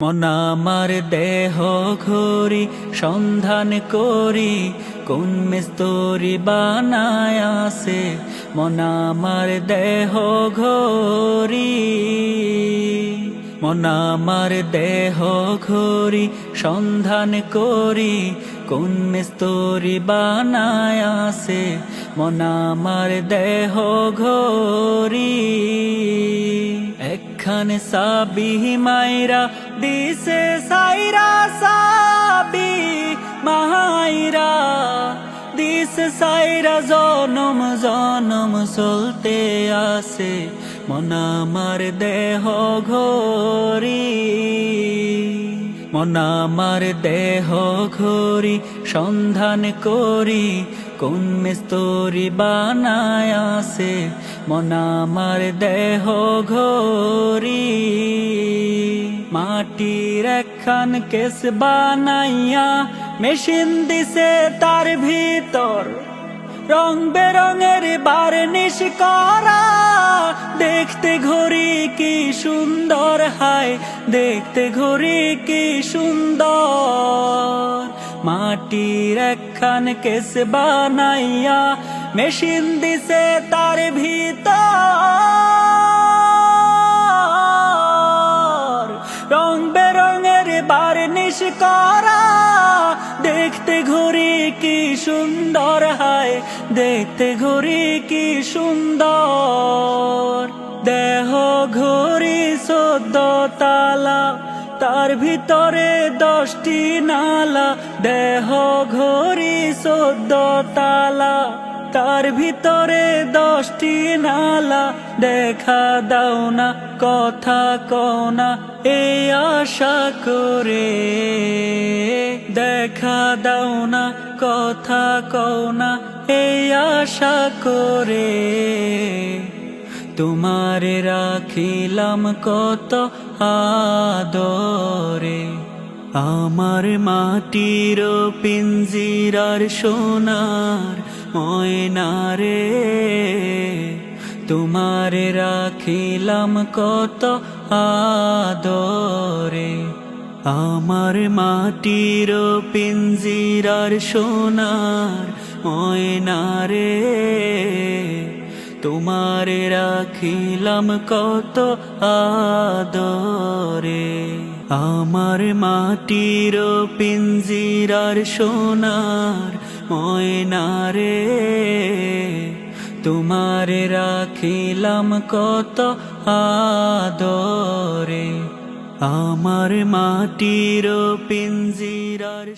মনামার দেহ ঘড়ি, সন্ধান করি, কোন মিস্তরি বানায় আসে মনামার দেহ ঘড়ি মনামার দেহ ঘড়ি, সন্ধান করি, কোন মিস্তরি বানায় আসে মনামার দেহ ঘড়ি। একখানে সাবি মাইরা, দিছে সাইরা সাবি মাইরা, দিছে সাইরা জনম জনম চলতে আসে মনামার দেহ ঘরি মনামার দেহ ঘরি সন্ধান করি, কোন মিস্তরি বানায় আসে মনামার দেহ ঘরি মাটির একখান কেস বানাইয়া মেশিন দিছে তার ভিতর। রং বেরঙের বার্নিশ করা দেখতে ঘড়ি কি সুন্দর হায়, দেখতে ঘড়ি কি সুন্দর। মাটির একখান কেস বানাইয়া মেশিন দিছে তার ভিতর। রং বেরঙের বার্নিশ করা, দেখতে ঘড়ি কি সুন্দর হায়, দেখতে ঘড়ি কি সুন্দর। দেহ ঘড়ি চোদ্দ তালা, তার ভিতরে দশটি নালা। দেহ ঘড়ি চোদ্দ তালা, তার ভিতরে দশটি নালা। দেখা দাও না, কথা কও না, এই আশা করে। দেখা দাও না, কথা কও না, এই আশা করে। তোমারে রাখিলাম কত আদরে। আমার মাটির পিঞ্জিরার সোনার ময়নারে। তোমারে রাখিলাম কত আদরে। আমার মাটির পিঞ্জিরার সোনার ময়নারে। তোমারে রাখিলাম কত আদরে। আমার মাটির পিঞ্জিরার সোনার ময়নারে। তোমারে রাখিলাম কত আদরে। আমার মাটির পিঞ্জিরার